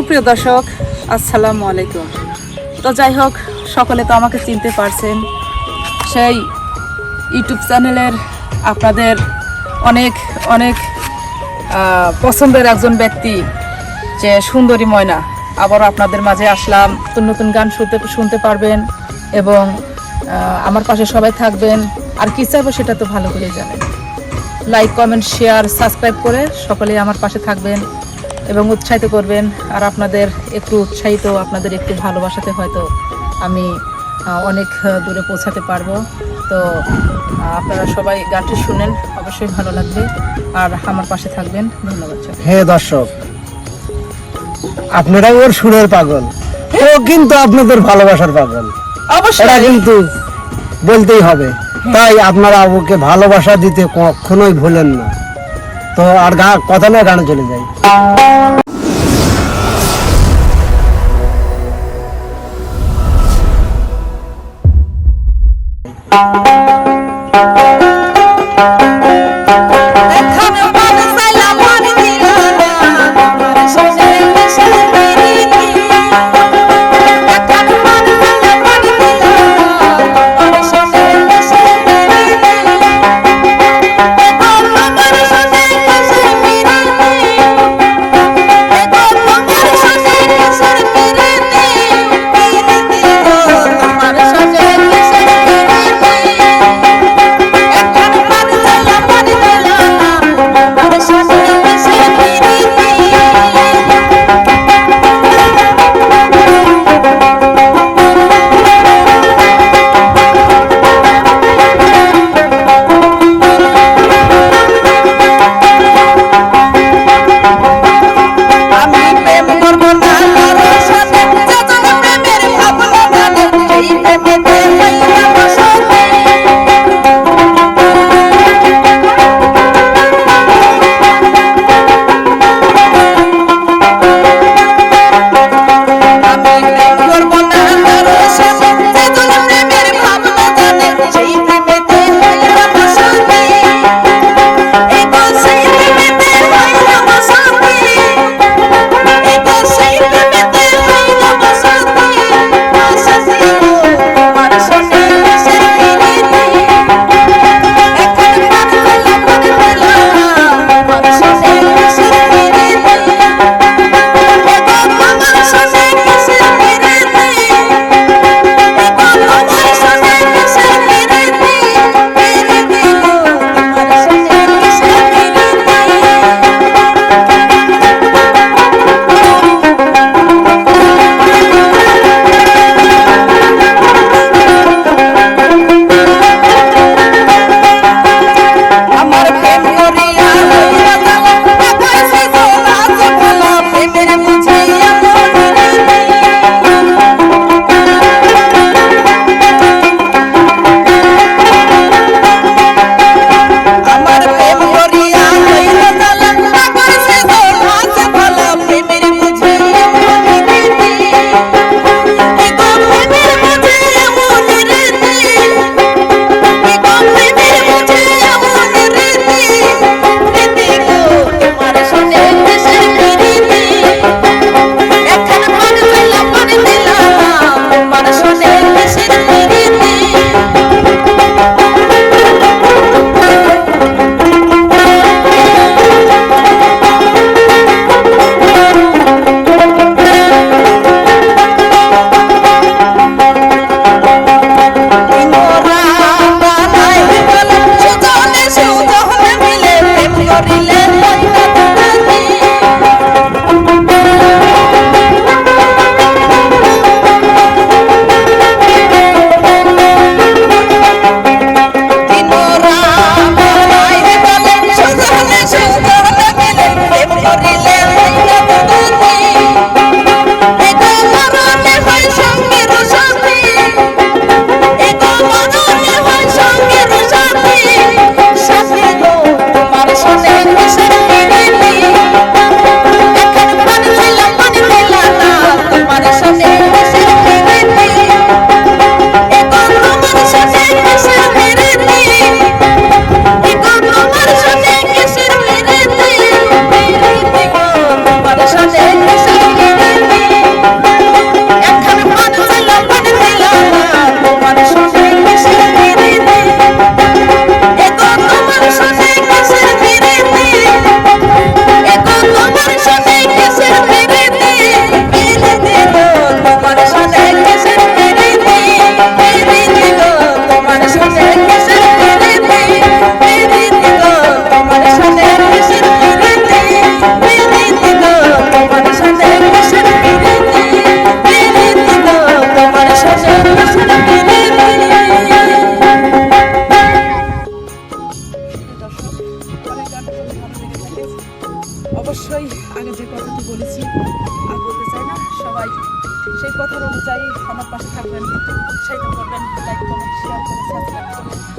সুপ্রিয় দর্শক, আসসালামু আলাইকুম। তো যাই হোক, সকলে তো আমাকে চিনতে পারছেন। সেই ইউটিউব চ্যানেলের আপনাদের অনেক অনেক পছন্দের একজন ব্যক্তি, যে সুন্দরী ময়না। আবার আপনাদের মাঝে আসলাম, নতুন নতুন গান শুনতে শুনতে পারবেন এবং আমার পাশে সবাই থাকবেন। আর কি চাইব সেটা তো ভালো করে জানেন। লাইক কমেন্ট শেয়ার সাবস্ক্রাইব করে সকলেই আমার পাশে থাকবেন। এবং উৎসাহিত করবেন। আর আপনাদের একটু উৎসাহিত আপনাদের একটু ভালোবাসাতে হয়তো আমি অনেক দূরে পৌঁছাতে পারব। তো আপনারা সবাই গানটি শুনেন অবশ্যই ভালো লাগবে। আর আমার পাশে থাকবেন। ধন্যবাদ সবাইকে। হে দর্শক আপনারা ওর সুরের পাগল। ও কিন্তু আপনাদের ভালোবাসার পাগল। এটা অবশ্যই কিন্তু বলতেই হবে। তাই আপনারা ওকে ভালোবাসা দিতে কখনোই ভুলেন না। তো আর গা কথা নয় গানে চলে যাই। এখানে ¡Vamos! অবশ্যই আগে যে কথাটি বলেছি, আর বলতে চাই না, সবাই সেই কথার অনুযায়ী আমার পাশে থাকবেন, উৎসাহিত করবেন লাইক কমেন্ট শেয়ার করে সাবস্ক্রাইব করবেন।